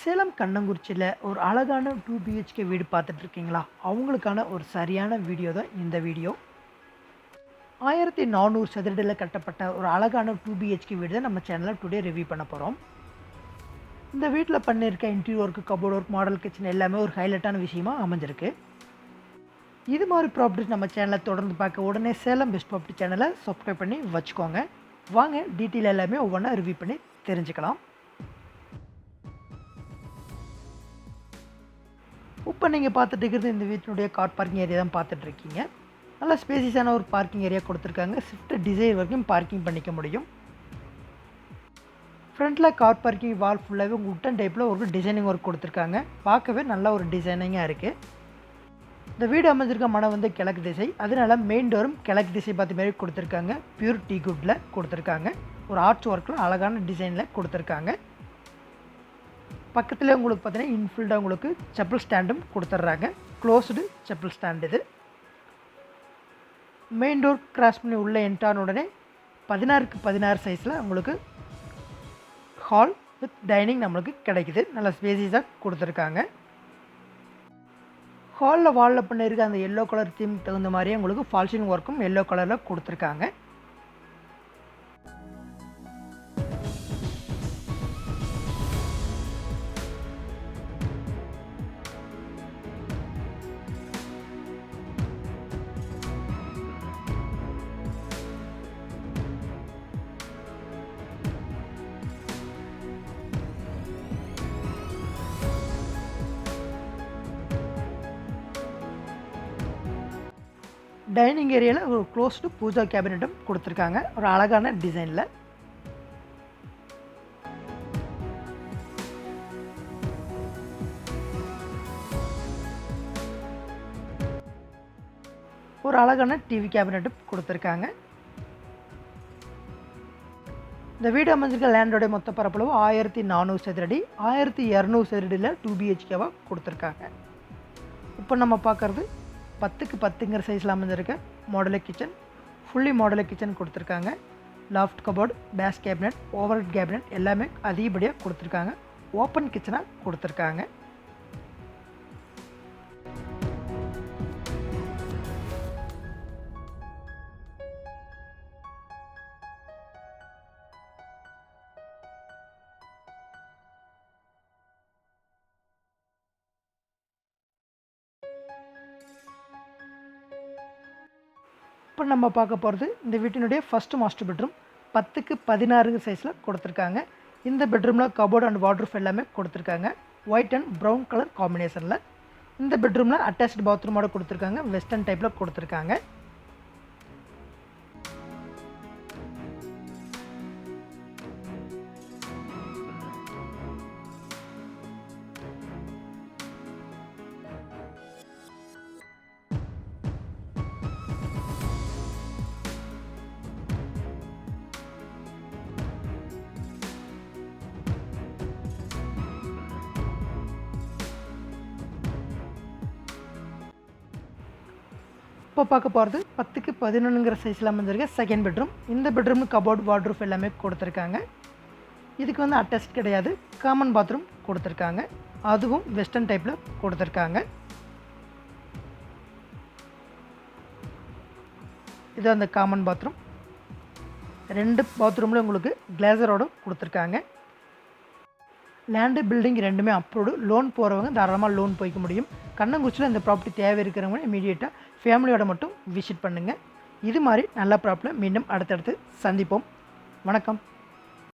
சேலம் கண்ணங்குறிச்சியில் ஒரு அழகான two BHK வீடு பார்த்துட்ருக்கீங்களா? அவங்களுக்கான ஒரு சரியான வீடியோ தான் இந்த வீடியோ. ஆயிரத்தி நானூறு சதுரடியில் கட்டப்பட்ட ஒரு அழகான டூ பிஹெச்கே வீடு தான் நம்ம சேனலில் டுடே ரிவ்யூ பண்ண போகிறோம் இந்த வீட்டில் பண்ணியிருக்க interior work cupboard work model kitchen எல்லாமே ஒரு ஹைலைட்டான விஷயமா அமைஞ்சிருக்கு. இது மாதிரி ப்ராப்பர்ட்டிஸ் நம்ம சேனலை தொடர்ந்து பார்க்க உடனே சேலம் பெஸ்ட் ப்ராப்பர்ட்டி சேனலை சப்ஸ்கிரைப் பண்ணி வச்சுக்கோங்க. வாங்க டீட்டெயில் எல்லாமே ஒவ்வொன்றா ரிவ்யூ பண்ணி தெரிஞ்சுக்கலாம். இப்போ நீங்கள் பார்த்துட்டு இருக்கிறது இந்த வீட்டினுடைய கார் பார்க்கிங் ஏரியா தான் பார்த்துட்ருக்கீங்க நல்லா நல்ல ஸ்பேசியஸான ஒரு பார்க்கிங் ஏரியா கொடுத்துருக்காங்க. ஸ்விஃப்ட் டிசைர் வரைக்கும் பார்க்கிங் பண்ணிக்க முடியும். ஃப்ரண்ட்டில் கார் பார்க்கிங் வால் ஃபுல்லாகவே உட்டன் டைப்பில் ஒரு டிசைனிங் ஒர்க் கொடுத்துருக்காங்க. பார்க்கவே நல்ல ஒரு டிசைனிங்காக இருக்குது இந்த வீடு அமைஞ்சிருக்க மனம் வந்து கிழக்கு திசை. அதனால மெயின் டோரும் கிழக்கு திசை பார்த்த மாரி கொடுத்துருக்காங்க. பியூர் டீ குட்டில் கொடுத்துருக்காங்க. ஒரு ஆர்ட்ஸ் ஒர்க்கில் அழகான டிசைனில் கொடுத்துருக்காங்க. பக்கத்தில் உங்களுக்கு பார்த்தீங்கன்னா இன்ஃபில்டாக உங்களுக்கு செப்பல் ஸ்டாண்டும் கொடுத்துட்றாங்க. க்ளோஸ்டு செப்பல் ஸ்டாண்ட் இது. மெயின் டோர் கிராஸ் பண்ணி உள்ளே என்டான உடனே பதினாறுக்கு பதினாறு சைஸில் உங்களுக்கு ஹால் வித் டைனிங் நம்மளுக்கு கிடைக்குது. நல்ல ஸ்பேசிஸாக கொடுத்துருக்காங்க. ஹாலில் வாலில் பண்ணியிருக்க அந்த எல்லோ கலர் தீம் தகுந்த மாதிரியே உங்களுக்கு ஃபால்ஷிங் ஒர்க்கும் எல்லோ கலரில் கொடுத்துருக்காங்க. டைனிங் ஏரியாவில் ஒரு க்ளோஸ்டு பூஜா கேபினட்டும் கொடுத்துருக்காங்க. ஒரு அழகான டிசைனில் ஒரு அழகான டிவி கேபினட்டும் கொடுத்துருக்காங்க. இந்த வீடு அமைஞ்சிருக்க லேண்டோடைய மொத்த பரப்பளவு ஆயிரத்தி நானூறு சதுரடி ஆயிரத்தி இரநூறு சதுரடியில் டூ பிஹெச்கேவாக கொடுத்துருக்காங்க. இப்போ நம்ம பார்க்குறது பத்துக்கு பத்துங்கிற சைஸில் அமைஞ்சிருக்க modular kitchen fully modular kitchen கொடுத்துருக்காங்க. Loft cupboard base cabinet over cabinet எல்லாமே அதிகப்படியாக கொடுத்துருக்காங்க. ஓப்பன் கிச்சனாக கொடுத்துருக்காங்க. இப்போ நம்ம பார்க்க போகிறது இந்த வீட்டினுடைய ஃபஸ்ட்டு மாஸ்டர் பெட்ரூம் பத்துக்கு பதினாறுங்க சைஸில் கொடுத்துருக்காங்க. இந்த பெட்ரூமில் கபோர்டு அண்ட் வாட்ரூஃப் எல்லாமே கொடுத்துருக்காங்க. ஒயிட் அண்ட் ப்ரௌன் கலர் காம்பினேஷனில் இந்த பெட்ரூமில் அட்டாச்டு பாத்ரூமோட கொடுத்துருக்காங்க. வெஸ்டர்ன் டைப்பில் கொடுத்துருக்காங்க. இப்போ பார்க்க போகிறது பத்துக்கு பதினொன்றுங்கிற சைஸில் அமைஞ்சிருக்க. செகண்ட் பெட்ரூம் இந்த பெட்ரூம் கபோர்ட் வாட்ரூஃப் எல்லாமே கொடுத்துருக்காங்க. இதுக்கு வந்து அட்டாச் கிடையாது. காமன் பாத்ரூம் கொடுத்துருக்காங்க. அதுவும் வெஸ்டர்ன் டைப்பில் கொடுத்துருக்காங்க. இது அந்த காமன் பாத்ரூம் ரெண்டு பாத்ரூமில் உங்களுக்கு கிளேசரோடு கொடுத்துருக்காங்க. லேண்டு பில்டிங் ரெண்டுமே அப்ரூவ்டு லோன் போகிறவங்க தாராளமாக லோன் போய்க்க முடியும். கண்ணங்குச்சியில் இந்த ப்ராப்பர்ட்டி தேவை இருக்கிறவங்க இமீடியட்டாக ஃபேமிலியோட மட்டும் விசிட் பண்ணுங்கள் இது மாதிரி நல்ல ப்ராப்ளம் மீண்டும் அடுத்தடுத்து சந்திப்போம். வணக்கம்.